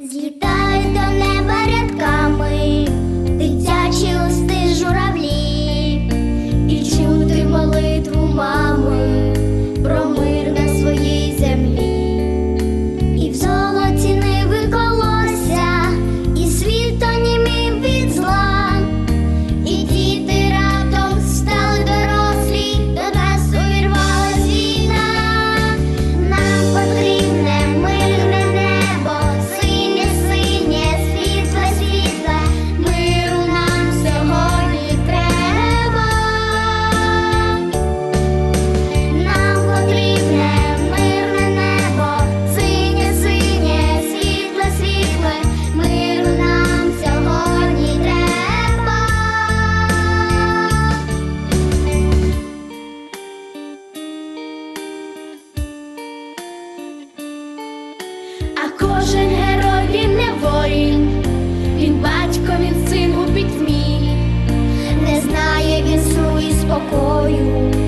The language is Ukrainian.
Злітай до неба. кожен герой він не воїн, він батько, він син у пітьмі, не знає він сну і спокою.